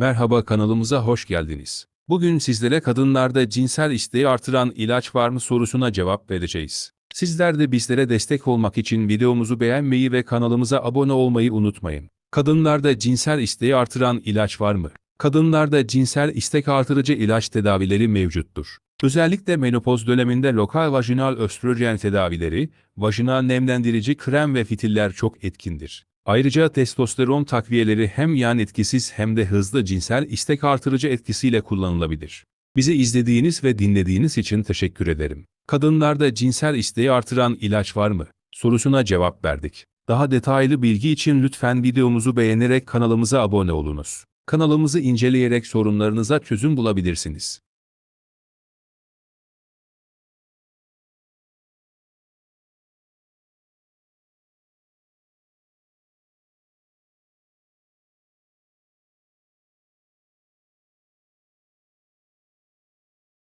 Merhaba kanalımıza hoş geldiniz. Bugün sizlere kadınlarda cinsel isteği artıran ilaç var mı sorusuna cevap vereceğiz. Sizler de bizlere destek olmak için videomuzu beğenmeyi ve kanalımıza abone olmayı unutmayın. Kadınlarda cinsel isteği artıran ilaç var mı? Kadınlarda cinsel istek artırıcı ilaç tedavileri mevcuttur. Özellikle menopoz döneminde lokal vajinal östrojen tedavileri, vajinal nemlendirici krem ve fitiller çok etkindir. Ayrıca testosteron takviyeleri hem yan etkisiz hem de hızlı cinsel istek artırıcı etkisiyle kullanılabilir. Bizi izlediğiniz ve dinlediğiniz için teşekkür ederim. Kadınlarda cinsel isteği artıran ilaç var mı? Sorusuna cevap verdik. Daha detaylı bilgi için lütfen videomuzu beğenerek kanalımıza abone olunuz. Kanalımızı inceleyerek sorunlarınıza çözüm bulabilirsiniz.